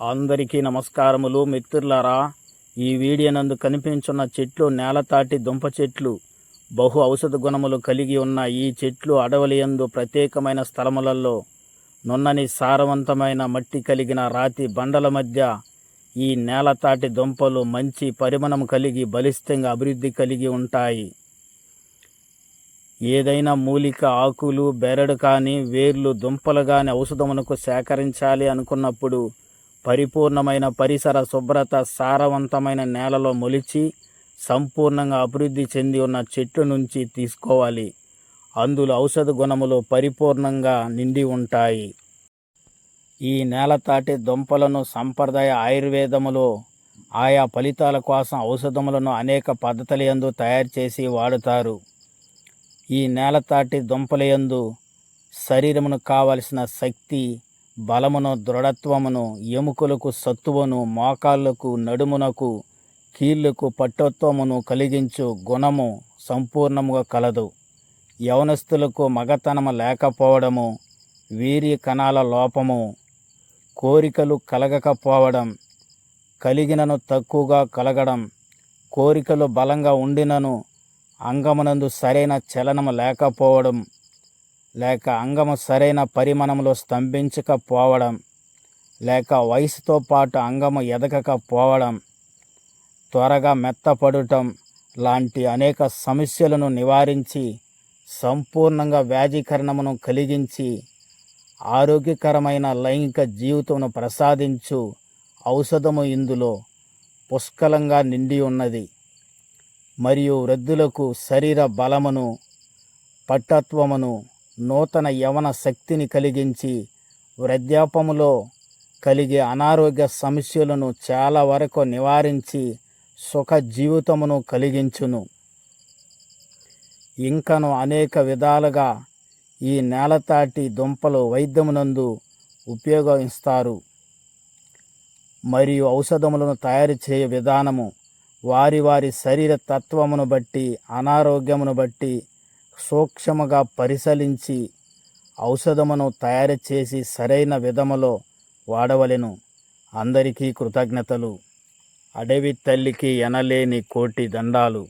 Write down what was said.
అందరికీ నమస్కారములు మిత్రులారా. ఈ వీడియో నందు కనిపించున్న చెట్లు నేలతాటి దుంప చెట్లు బహు ఔషధ గుణములు కలిగి ఉన్న ఈ చెట్లు అడవుల యందు ప్రత్యేకమైన స్థలములలో నున్నని సారవంతమైన మట్టి కలిగిన రాతి బండల మధ్య ఈ నేలతాటి దుంపలు మంచి పరిమాణం కలిగి బలిష్టంగా అభివృద్ధి కలిగి ఉంటాయి. ఏదైనా మూలిక ఆకులు బెరడు కానీ వేర్లు దుంపలు కానీ ఔషధమునకు సేకరించాలి అనుకున్నప్పుడు పరిపూర్ణమైన పరిసర శుభ్రత సారవంతమైన నేలలో మొలిచి సంపూర్ణంగా అభివృద్ధి చెంది ఉన్న చెట్టు నుంచి తీసుకోవాలి. అందులో ఔషధ గుణములు పరిపూర్ణంగా నిండి ఉంటాయి. ఈ నేలతాటి దుంపలను సంప్రదాయ ఆయుర్వేదములో ఆయా ఫలితాల కోసం ఔషధములను అనేక పద్ధతుల యందు తయారు చేసి వాడుతారు. ఈ నేలతాటి దుంపలయందు శరీరమును కావలసిన శక్తి బలమును దృఢత్వమును ఎముకలకు సత్తువను మోకాళ్ళకు నడుమునకు కీళ్ళకు పట్టత్వమును కలిగించు గుణము సంపూర్ణముగా కలదు. యవనస్తులకు మగతనము లేకపోవడము వీర్య కణాల లోపము కోరికలు కలగకపోవడం కలిగినను తక్కువగా కలగడం కోరికలు బలంగా ఉండినను అంగమునందు సరైన చలనము లేకపోవడం లేక అంగము సరైన పరిమాణంలో స్తంభించకపోవడం లేక వయసుతో పాటు అంగము ఎదగకపోవడం త్వరగా మెత్తపడటం లాంటి అనేక సమస్యలను నివారించి సంపూర్ణంగా వ్యాధీకరణమును కలిగించి ఆరోగ్యకరమైన లైంగిక జీవితమును ప్రసాదించు ఔషధము ఇందులో పుష్కలంగా నిండి ఉన్నది. మరియు వృద్ధులకు శరీర బలమును పట్టత్వమును నూతన యవన శక్తిని కలిగించి వృద్ధాపములో కలిగే అనారోగ్య సమస్యలను చాలా వరకు నివారించి సుఖ జీవితమును కలిగించును. ఇంకను అనేక విధాలుగా ఈ నేలతాటి దుంపలు వైద్యమునందు ఉపయోగిస్తారు. మరియు ఔషధములను తయారు చేయ విధానము వారి వారి శరీర తత్వమును బట్టి అనారోగ్యమును బట్టి సూక్ష్మగా పరిశీలించి ఔషధమును తయారు చేసి సరైన విధములో వాడవలెను. అందరికీ కృతజ్ఞతలు. అడవి తల్లికి ఎనలేని కోటి దండాలు.